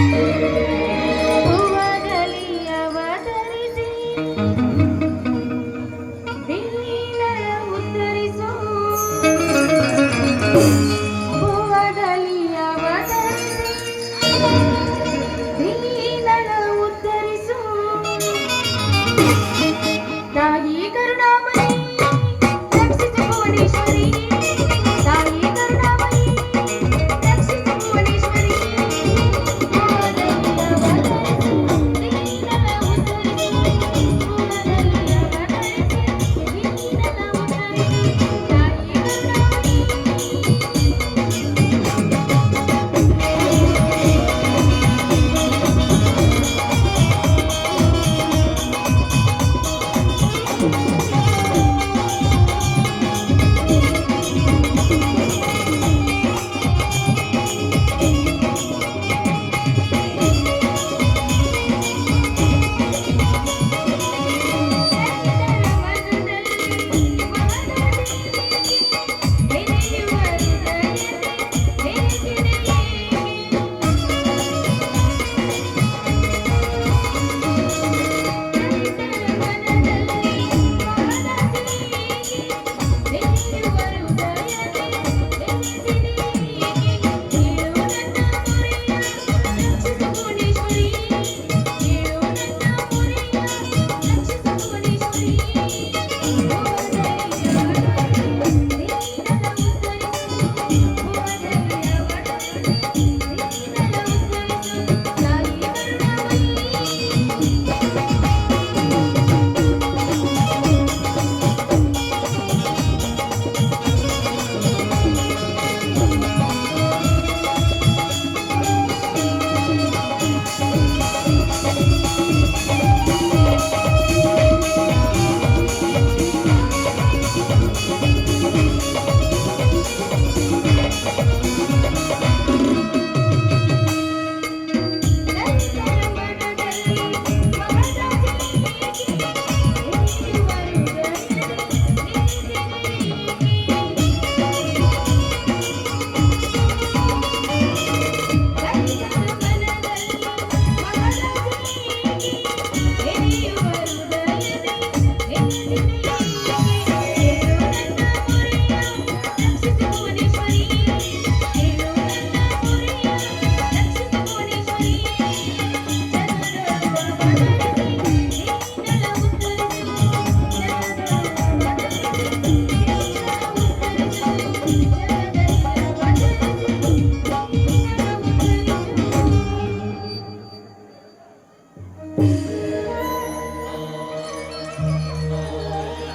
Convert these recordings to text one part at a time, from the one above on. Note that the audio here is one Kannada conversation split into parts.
Música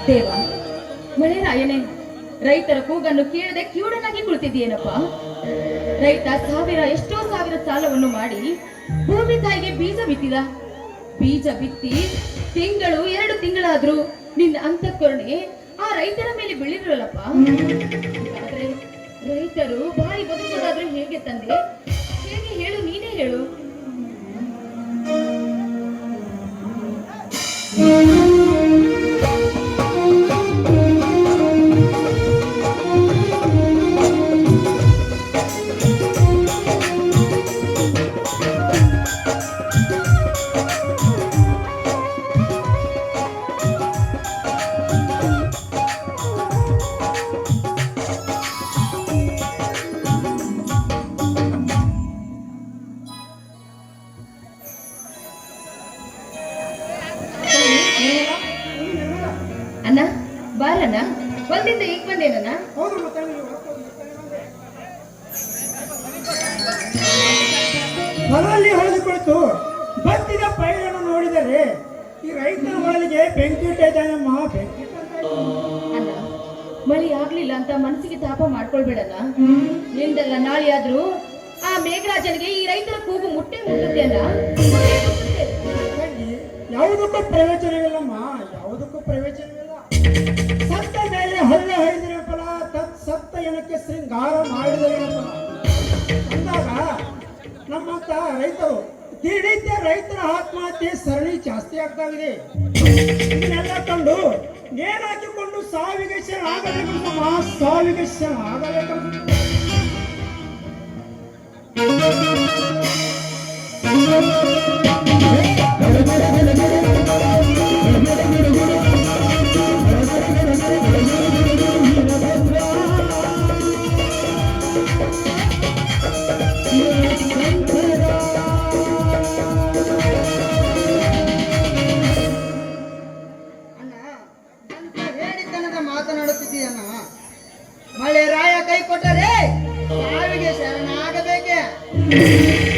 ದೇವ ಮಳೆರಾಯನೇ ರೈತರ ಕೂಗನ್ನು ಕೇಳದೆ ಕಿವುಡನಾಗಿ ಕುಳಿತಿದ್ದೀನಪ್ಪ ರೈತ ಸಾವಿರ, ಎಷ್ಟೋ ಸಾವಿರ ಸಾಲವನ್ನು ಮಾಡಿ ಭೂಮಿ ತಾಯಿಗೆ ಬೀಜ ಬಿತ್ತಿದ. ಬೀಜ ಬಿತ್ತಿ ತಿಂಗಳು, ಎರಡು ತಿಂಗಳಾದ್ರೂ ನಿನ್ನ ಅಂತಃಕರುಣೆ ಆ ರೈತರ ಮೇಲೆ ಬೀಳಿರಲ್ಲಪ್ಪ? ರೈತರು ಬಾಯಿ ಬದುಕೋದಾದ್ರೂ ಹೇಗೆ ತಂದೆ? ಹೇಗೆ ಹೇಳು, ನೀನೇ ಹೇಳು. ಈಗ ಬಂದೇನ ಹೌದು ಮತ್ತೆ ಹೊಲದಲ್ಲಿ ಹೊಳೆದು ಕುಳಿತು ಬತ್ತಿದ ಪೈರನ್ನು ನೋಡಿದರೆ ಈ ರೈತನ ಹೊಳಲಿಗೆ ಬೆಂಕಿ ಇಟ್ಟಿದ್ದಾನಮ್ಮ ಬೆಂಕಿ ಮಳಿ ಆಗ್ಲಿಲ್ಲ ಅಂತ ಮನಸ್ಸಿಗೆ ತಾಪ ಮಾಡ್ಕೊಳ್ಬೇಡಲ್ಲ ನಿಂದಲ್ಲ ನಾಳೆ ಆದ್ರೂ ಆ ಮೇಘರಾಜನಿಗೆ ಈ ರೈತರ ಕೂಗು ಮುಟ್ಟೆ ಮುಟ್ಟುತ್ತೆ ಅಲ್ಲ. ಯಾವುದಕ್ಕೂ ಪ್ರಯೋಜನವಿಲ್ಲಮ್ಮ. ನಮ್ಮಂತ ರೈತರು ದಿನನಿತ್ಯ ರೈತರ ಆತ್ಮಹತ್ಯೆ ಸರಣಿ ಜಾಸ್ತಿ ಆಗ್ತಾ ಇದೆ ಇದನ್ನೆಲ್ಲ ಕಂಡು ನೇಣಾಕಿಕೊಂಡು ಸಾವಿಗೆ ಶರಣ ಆಗಬೇಕು ಸಾವಿಗೆ ಶರಣ ಆಗಬೇಕು Thank you. Yeah.